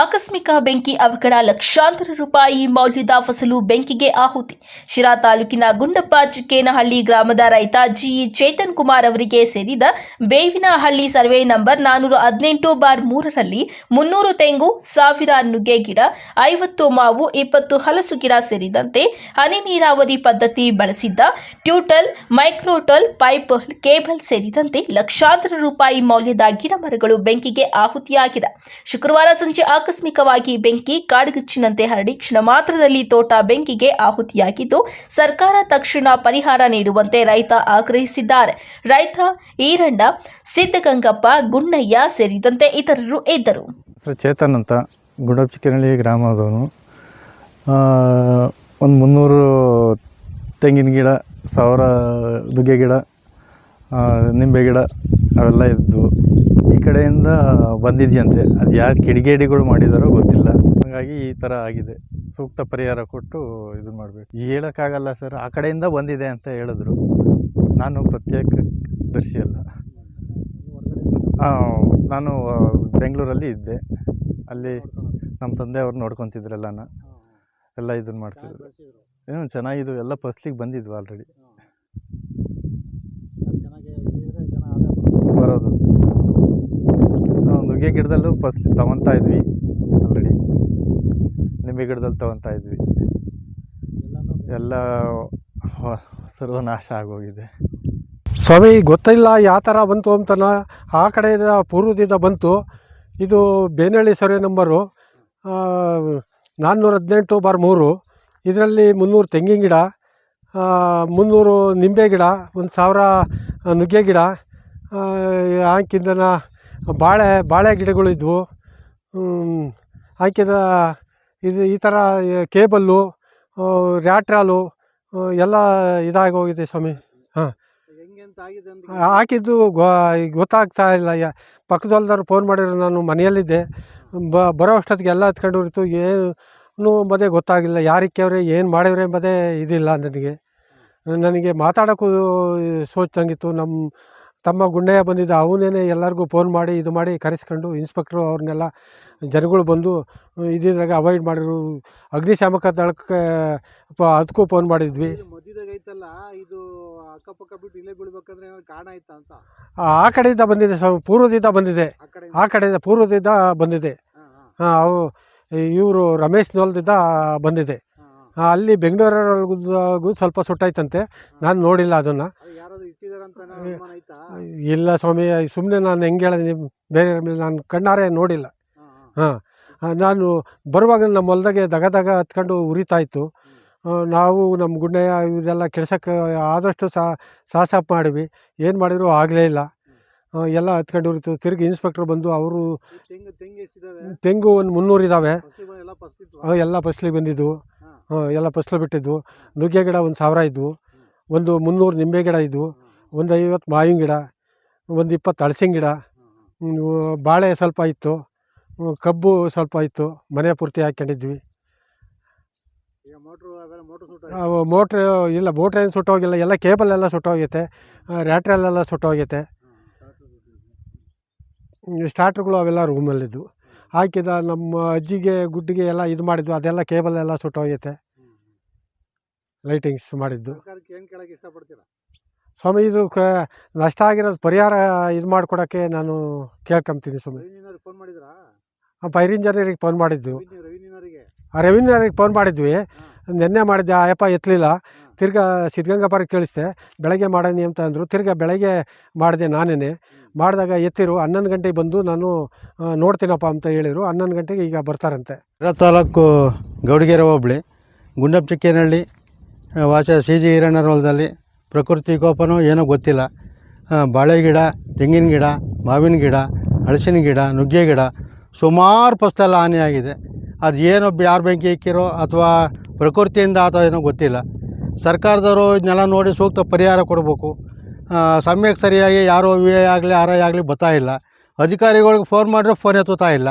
ಆಕಸ್ಮಿಕ ಬೆಂಕಿ ಅವಘಡ ಲಕ್ಷಾಂತರ ರೂಪಾಯಿ ಮೌಲ್ಯದ ಫಸಲು ಬೆಂಕಿಗೆ ಆಹುತಿ. ಶಿರಾ ತಾಲೂಕಿನ ಗುಂಡಪ್ಪ ಚಿಕ್ಕೇನಹಳ್ಳಿ ಗ್ರಾಮದ ರೈತ ಜಿ. ಚೇತನ್ ಕುಮಾರ್ ಅವರಿಗೆ ಸೇರಿದ ಬೇವಿನಹಳ್ಳಿ ಸರ್ವೆ ನಂಬರ್ ನಾನೂರ ಹದಿನೆಂಟು ಬಾರ್ ಮೂರರಲ್ಲಿ ಮುನ್ನೂರು ತೆಂಗು, ಸಾವಿರ ನುಗ್ಗೆ ಗಿಡ, ಐವತ್ತು ಮಾವು, ಇಪ್ಪತ್ತು ಹಲಸು ಗಿಡ ಸೇರಿದಂತೆ ಹನಿ ನೀರಾವರಿ ಪದ್ಧತಿ ಬಳಸಿದ್ದ ಟ್ಯೂಟಲ್, ಮೈಕ್ರೋಟಲ್, ಪೈಪ್, ಕೇಬಲ್ ಸೇರಿದಂತೆ ಲಕ್ಷಾಂತರ ರೂಪಾಯಿ ಮೌಲ್ಯದ ಗಿಡ ಮರಗಳು ಬೆಂಕಿಗೆ ಆಹುತಿಯಾಗಿದೆ ಶುಕ್ರವಾರ ಸಂಜೆ ಆಕಸ್ಮಿಕವಾಗಿ ಬೆಂಕಿ, ಕಾಡ್ಗಿಚ್ಚಿನಂತೆ ಹರಡಿ, ಕ್ಷಣ ಮಾತ್ರದಲ್ಲಿ ತೋಟ ಬೆಂಕಿಗೆ ಆಹುತಿಯಾಗಿದ್ದು, ಸರ್ಕಾರ ತಕ್ಷಣ ಪರಿಹಾರ ನೀಡುವಂತೆ ರೈತ ಆಗ್ರಹಿಸಿದ್ದಾರೆ. ರೈತ ಈರಣ್ಣ ಸಿದ್ದಗಂಗಪ್ಪ ಗುಣ್ಣಯ್ಯ ಸೇರಿದಂತೆ ಇತರರು ಇದ್ದರು. ಚೇತನ್ ಅಂತ ಗುಡಪ್ಚಿಕ್ಕನಹಳ್ಳಿ ಗ್ರಾಮದವನು. ಒಂದು ಮುನ್ನೂರು ತೆಂಗಿನ ಗಿಡ, ಸಾವಿರ ದುಗ್ಗೆ ಗಿಡ ನಿಂಬೆ ಗಿಡ ಅವೆಲ್ಲ ಇದ್ದು ಈ ಕಡೆಯಿಂದ ಬಂದಿದೆಯಂತೆ. ಅದು ಯಾರು ಕಿಡಿಗೇಡಿಗಳು ಮಾಡಿದಾರೋ ಗೊತ್ತಿಲ್ಲ. ಹಾಗಾಗಿ ಈ ಥರ ಆಗಿದೆ. ಸೂಕ್ತ ಪರಿಹಾರ ಕೊಟ್ಟು ಇದು ಮಾಡಬೇಕು. ಹೇಳೋಕ್ಕಾಗಲ್ಲ ಸರ್ ಆ ಕಡೆಯಿಂದ ಬಂದಿದೆ ಅಂತ ಹೇಳಿದ್ರು. ನಾನು ಪ್ರತ್ಯೇಕ ದರ್ಶಿ ಅಲ್ಲ ನಾನು ಬೆಂಗಳೂರಲ್ಲಿ ಇದ್ದೆ. ಅಲ್ಲಿ ನಮ್ಮ ತಂದೆ ಅವ್ರು ನೋಡ್ಕೊತಿದ್ರಲ್ಲನ ಎಲ್ಲ ಇದನ್ನ ಮಾಡ್ತಿದ್ರು. ಏನೋ ಚೆನ್ನಾಗಿದ್ದು ಎಲ್ಲ ಫಸ್ಟ್ಲಿಗೆ ಬಂದಿದ್ವು ಆಲ್ರೆಡಿ ಬರೋದು. ನುಗ್ಗೆ ಗಿಡದಲ್ಲೂ ಫಸ್ಟ್ ತಗೊತಾ ಇದ್ವಿ ಆಲ್ರೆಡಿ ನಿಂಬೆ ಗಿಡದಲ್ಲಿ ತಗೊತಾ ಇದ್ವಿ. ಎಲ್ಲ ಸರ್ವನಾಶ ಆಗೋಗಿದೆ. ಸ್ವಾಮಿ, ಗೊತ್ತಿಲ್ಲ ಯಾವ ಥರ ಬಂತು ಅಂತನ, ಆ ಕಡೆಯಿಂದ ಪೂರ್ವದಿಂದ ಬಂತು. ಇದು ಬೇನಹಳ್ಳಿ ಸರ್ವೆ ನಂಬರು ನಾನ್ನೂರ ಹದಿನೆಂಟು ಬಾರ್ ಮೂರು. ಇದರಲ್ಲಿ ಮುನ್ನೂರು ತೆಂಗಿನ ಗಿಡ ಮುನ್ನೂರು ನಿಂಬೆ ಗಿಡ, ಒಂದು ಸಾವಿರ ನುಗ್ಗೆ ಗಿಡ ಹಾಕಿದ್ದನ ಬಾಳೆ ಬಾಳೆ ಗಿಡಗಳು ಇದ್ವು. ಹ್ಮ್, ಹಾಕಿದ ಇದು ಈ ಥರ ಕೇಬಲ್ಲು ರ್ಯಾಟ್ರಾಲು ಎಲ್ಲ ಇದಾಗಿ ಹೋಗಿದೆ ಸ್ವಾಮಿ. ಹಾಂ. ಹಾಕಿದ್ದು ಗೊತ್ತಾಗ್ತಾ ಇಲ್ಲ. ಯಾ ಫೋನ್ ಮಾಡಿದ್ರು ನಾನು ಮನೆಯಲ್ಲಿದ್ದೆ. ಬ ಬರೋ ಅಷ್ಟೊತ್ತಿಗೆ ಎಲ್ಲ ಹೋಗಿತ್ತು ಏನು ಎಂಬುದೇ ಗೊತ್ತಾಗಿಲ್ಲ. ಯಾರಿಕ್ಕವ್ರೆ ಏನು ಮಾಡಿವ್ರೆ ಎಂಬುದೇ ಇದಿಲ್ಲ ನನಗೆ. ನನಗೆ ಮಾತಾಡೋಕ್ಕೂ ಸೋಚಂಗಿತ್ತು ನಮ್ಮ ತಮ್ಮ ಗುಂಡಯ್ಯ ಬಂದಿದ್ದ ಅವನೇ ಎಲ್ಲರಿಗೂ ಫೋನ್ ಮಾಡಿ ಇದು ಮಾಡಿ ಕರೆಸ್ಕೊಂಡು ಇನ್ಸ್ಪೆಕ್ಟ್ರು ಅವ್ರನ್ನೆಲ್ಲ ಜನಗಳು ಬಂದು ಇದ್ದಿದ್ರಾಗ ಅವಾಯ್ಡ್ ಮಾಡಿದ್ರು ಅಗ್ನಿಶಾಮಕ ದಳಕ್ಕೆ ಪ- ಅದಕ್ಕೂ ಫೋನ್ ಮಾಡಿದ್ವಿ. ಇದು ಮಧ್ಯದಾಗ ಐತಲ್ಲ ಇದು ಅಕ್ಕಪಕ್ಕ ಬಿಟ್ಟು ಇಲ್ಲೇ ಬೀಳ್ಬೇಕಂದ್ರೆ ಕಾರಣ ಐತಾ ಅಂತ? ಆ ಕಡೆಯಿಂದ ಬಂದಿದೆ ಸ್ವಾಮಿ ಪೂರ್ವದಿಂದ ಬಂದಿದೆ. ಆ ಕಡೆ ಆ ಕಡೆಯಿಂದ ಪೂರ್ವದಿಂದ ಬಂದಿದೆ. ಹಾ, ಅವು ಇವರು ರಮೇಶ್ ನೋಲ್ದಿಂದ ಬಂದಿದೆ. ಅಲ್ಲಿ ಬೆಂಗಳೂರಿಗೂ ಸ್ವಲ್ಪ ಸುಟ್ಟಾಯ್ತಂತೆ. ನಾನು ನೋಡಿಲ್ಲ ಅದನ್ನು. ಇಲ್ಲ ಸ್ವಾಮಿ ಸುಮ್ಮನೆ ನಾನು ಹೆಂಗೆ ಹೇಳಿದೆ ಬೇರೆ ಮೇಲೆ ನಾನು ಕಣ್ಣಾರೆ ನೋಡಿಲ್ಲ. ಹಾ, ನಾನು ಬರುವಾಗ ನಮ್ಮ ಹೊಲದಾಗೆ ದಗ ದಗ ಹತ್ಕೊಂಡು ಉರಿತಾಯಿತ್ತು ನಾವು ನಮ್ಮ ಗುಂಡೆಯ ಇದೆಲ್ಲ ಕೆಡ್ಸೋಕ್ಕೆ ಆದಷ್ಟು ಸಾ ಸಾಹಸ ಮಾಡಿವಿ ಏನು ಮಾಡಿದ್ರು ಆಗಲೇ ಇಲ್ಲ. ಎಲ್ಲ ಹತ್ಕೊಂಡು ಉರಿತು. ತಿರುಗಿ ಇನ್ಸ್ಪೆಕ್ಟ್ರ್ ಬಂದು ಅವರು ತೆಂಗು ಒಂದು ಮುನ್ನೂರು ಇದ್ದಾವೆ ಎಲ್ಲ ಫಸ್ಲಿಗೆ. ಆ, ಎಲ್ಲ ಫಸ್ಲು ಬಿಟ್ಟಿದ್ದು. ನುಗ್ಗೆ ಗಿಡ ಒಂದು ಸಾವಿರ ಇದ್ದವು ಒಂದು ಮುನ್ನೂರು ನಿಂಬೆ ಗಿಡ ಇದ್ವು. ಒಂದು ಐವತ್ತು ಮಾವಿನ ಗಿಡ ಒಂದು ಇಪ್ಪತ್ತು ಹಳಸಿನ ಗಿಡ ಬಾಳೆ ಸ್ವಲ್ಪ ಇತ್ತು ಕಬ್ಬು ಸ್ವಲ್ಪ ಇತ್ತು ಮನೆ ಪೂರ್ತಿ ಹಾಕ್ಕೊಂಡಿದ್ವಿ. ಮೋಟ್ರು ಇಲ್ಲ ಮೋಟ್ರ್ ಏನು ಸುಟ್ಟೋಗಿಲ್ಲ ಎಲ್ಲ ಕೇಬಲ್ ಎಲ್ಲ ಸುಟ್ಟೋಗೈತೆ ರ್ಯಾಟ್ರಲ್ಲೆಲ್ಲ ಸುಟ್ಟೋಗೈತೆ ಸ್ಟಾರ್ಟ್ರುಗಳು ಅವೆಲ್ಲ ರೂಮಲ್ಲಿದ್ವು ಹಾಕಿದ ನಮ್ಮ ಅಜ್ಜಿಗೆ ಗುಡ್ಡಿಗೆ ಎಲ್ಲ ಇದು ಮಾಡಿದ್ದು ಅದೆಲ್ಲ ಕೇಬಲ್ ಎಲ್ಲ ಸುಟ್ಟೋಗೈತೆ ಲೈಟಿಂಗ್ಸ್ ಮಾಡಿದ್ದು. ಸ್ವಾಮಿ ಇದು ಕ ನಷ್ಟ ಆಗಿರೋದು ಪರಿಹಾರ ಇದು ಮಾಡಿಕೊಡೋಕ್ಕೆ ನಾನು ಕೇಳ್ಕೊಂತೀನಿ ಸ್ವಾಮಿ. ಫೋನ್ ಮಾಡಿದ್ರಾ? ಫೈರ್ ಇಂಜಿನಿಯರಿಗೆ ಫೋನ್ ಮಾಡಿದ್ದು. ರೆವಿನ್ಯೂರಿಗೆ ಫೋನ್ ಮಾಡಿದ್ವಿ. ನಿನ್ನೆ ಮಾಡಿದ್ದೆ ಆಯಪ್ಪ ಎತ್ತಲಿಲ್ಲ ತಿರ್ಗಾ ಸಿದ್ಧಗಂಗಾಪುರಕ್ಕೆ ಕೇಳಿಸ್ದೆ. ಬೆಳಗ್ಗೆ ಮಾಡೋಣ ಅಂತ ಅಂದರು. ತಿರ್ಗಾ ಬೆಳಗ್ಗೆ ಮಾಡಿದೆ ನಾನೇ ಮಾಡಿದಾಗ ಎತ್ತಿರು. ಹನ್ನೊಂದು ಗಂಟೆಗೆ ಬಂದು ನಾನು ನೋಡ್ತೀನಪ್ಪ ಅಂತ ಹೇಳಿದರು ಹನ್ನೊಂದು ಗಂಟೆಗೆ ಈಗ ಬರ್ತಾರಂತೆ. ತಾಲೂಕು ಗೌಡಗೆರೆ ಹೋಬಳಿ ಗುಂಡಪ್ಚಿಕ್ಕೇನಹಳ್ಳಿ ವಾಸ ಸಿ ಜಿ ಹಿರಣ್ಣರ ಹೊಲದಲ್ಲಿ ಪ್ರಕೃತಿ ಕೋಪನೋ ಏನೋ ಗೊತ್ತಿಲ್ಲ. ಬಾಳೆ ಗಿಡ, ತೆಂಗಿನ ಗಿಡ, ಮಾವಿನ ಗಿಡ ಹಲಸಿನ ಗಿಡ, ನುಗ್ಗೆ ಗಿಡ ಸುಮಾರು ಫಸಲೆಲ್ಲ ಹಾನಿಯಾಗಿದೆ. ಅದು ಏನೋ ಯಾರು ಬೆಂಕಿ ಇಕ್ಕಿರೋ ಅಥವಾ ಪ್ರಕೃತಿಯಿಂದ ಅಥವಾ ಏನೋ ಗೊತ್ತಿಲ್ಲ. ಸರ್ಕಾರದವರು ಇದನ್ನೆಲ್ಲ ನೋಡಿ ಸೂಕ್ತ ಪರಿಹಾರ ಕೊಡಬೇಕು. ಸಮಯಕ್ಕೆ ಸರಿಯಾಗಿ ಯಾರೋ ವಿ ಆಗಲಿ ಆರ್ ಐ ಆಗಲಿ ಇಲ್ಲ. ಅಧಿಕಾರಿಗಳಿಗೆ ಫೋನ್ ಮಾಡಿದ್ರೆ ಫೋನ್ ಎತ್ತುತ್ತಾ ಇಲ್ಲ.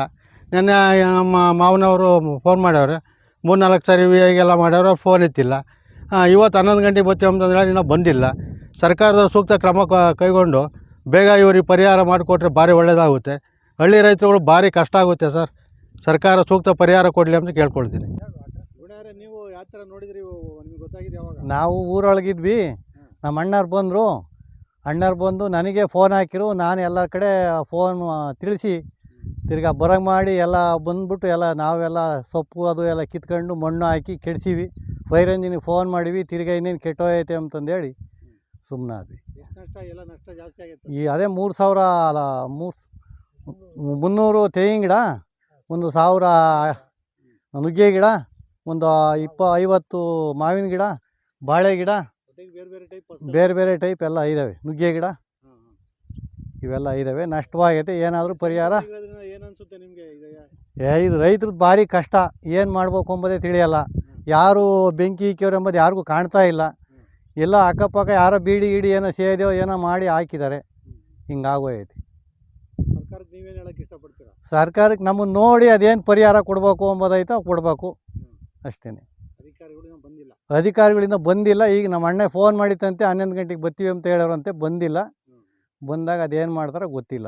ನೆನ್ನೆ ನಮ್ಮ ಮಾವನವರು ಫೋನ್ ಮಾಡ್ಯವ್ರೆ. ಮೂರು ನಾಲ್ಕು ಸಾರಿ ವಿ ಐಗೆಲ್ಲ ಮಾಡ್ಯವ್ರೆ, ಫೋನ್ ಎತ್ತಿಲ್ಲ. ಇವತ್ತು ಹನ್ನೊಂದು ಗಂಟೆಗೆ ಬರ್ತೀವಿ ಅಂತಂದ್ರೆ ಇನ್ನೂ ಬಂದಿಲ್ಲ. ಸರ್ಕಾರದವ್ರು ಸೂಕ್ತ ಕ್ರಮ ಕ- ಕೈಗೊಂಡು ಬೇಗ ಇವ್ರಿಗೆ ಪರಿಹಾರ ಮಾಡಿಕೊಟ್ರೆ ಭಾರಿ ಒಳ್ಳೆಯದಾಗುತ್ತೆ ಹಳ್ಳಿ ರೈತರುಗಳು ಭಾರಿ ಕಷ್ಟ ಆಗುತ್ತೆ ಸರ್. ಸರ್ಕಾರ ಸೂಕ್ತ ಪರಿಹಾರ ಕೊಡಲಿ ಅಂತ ಕೇಳ್ಕೊಳ್ತೀನಿ. ನೀವು ಯಾವ ಥರ ನೋಡಿದ್ರಿ? ಗೊತ್ತಾಗಿದೆ ಯಾವಾಗ? ನಾವು ಊರೊಳಗಿದ್ವಿ. ನಮ್ಮ ಅಣ್ಣರು ಬಂದರು. ಅಣ್ಣರು ಬಂದು ನನಗೆ ಫೋನ್ ಹಾಕಿರು. ನಾನು ಎಲ್ಲ ಕಡೆ ಫೋನ್ ತಿಳಿಸಿ ತಿರ್ಗಾ ಬರಂಗೆ ಮಾಡಿ ಎಲ್ಲ ಬಂದ್ಬಿಟ್ಟು ಎಲ್ಲ ನಾವೆಲ್ಲ ಸೊಪ್ಪು ಅದು ಎಲ್ಲ ಕಿತ್ಕೊಂಡು ಮಣ್ಣು ಹಾಕಿ ಕೆಡ್ಸೀವಿ. ಫೈರ್ ಇಂಜಿನಿಗೆ ಫೋನ್ ಮಾಡಿವಿ ತಿರ್ಗಾ ಇನ್ನೇನು ಕೆಟ್ಟೋಯ್ತೆ ಅಂತಂದೇಳಿ ಸುಮ್ಮನಾದ್ವಿ ಈ ಅದೇ ಮೂರು ಸಾವಿರ ಅಲ್ಲ ಮೂರು ಮುನ್ನೂರು ತೆಂಗಿನ ಗಿಡ ಒಂದು ಸಾವಿರ ನುಗ್ಗೆ ಗಿಡ ಒಂದು ಇಪ್ಪ ಐವತ್ತು ಮಾವಿನ ಗಿಡ ಬಾಳೆ ಗಿಡ ಬೇರೆ ಬೇರೆ ಟೈಪ್ ಎಲ್ಲ ಇದ್ದಾವೆ ನುಗ್ಗೆ ಗಿಡ ಇವೆಲ್ಲ ಇದ್ದಾವೆ ನಷ್ಟವಾಗೈತೆ. ಏನಾದರೂ ಪರಿಹಾರ? ಏನು ಅನ್ಸುತ್ತೆ ನಿಮಗೆ ಏ ಇದು ರೈತರದ್ದು ಭಾರಿ ಕಷ್ಟ. ಏನು ಮಾಡ್ಬೇಕು ಎಂಬುದೇ ತಿಳಿಯಲ್ಲ. ಯಾರು ಬೆಂಕಿ ಇಕ್ಕಿವ್ರು ಎಂಬುದು ಯಾರಿಗೂ ಕಾಣ್ತಾ ಇಲ್ಲ. ಎಲ್ಲ ಅಕ್ಕಪಕ್ಕ ಯಾರೋ ಬೀಡಿ ಗೀಡಿ ಏನೋ ಸೇದೋ ಏನೋ ಮಾಡಿ ಹಾಕಿದ್ದಾರೆ. ಹಿಂಗಾಗೋಯ್ತು ಸರ್ಕಾರಕ್ಕೆ ನಮ್ಮನ್ನು ನೋಡಿ ಅದೇನು ಪರಿಹಾರ ಕೊಡಬೇಕು ಎಂಬುದೈತೆ ಕೊಡಬೇಕು. ಅಷ್ಟೇ ಅಧಿಕಾರಿಗಳಿಂದ ಬಂದಿಲ್ಲ. ಈಗ ನಮ್ಮ ಅಣ್ಣ ಫೋನ್ ಮಾಡಿತ್ತಂತೆ ಹನ್ನೊಂದು ಗಂಟೆಗೆ ಬರ್ತೀವಿ ಅಂತ ಹೇಳೋರಂತೆ ಬಂದಿಲ್ಲ. ಬಂದಾಗ ಅದೇನು ಮಾಡ್ತಾರೋ ಗೊತ್ತಿಲ್ಲ.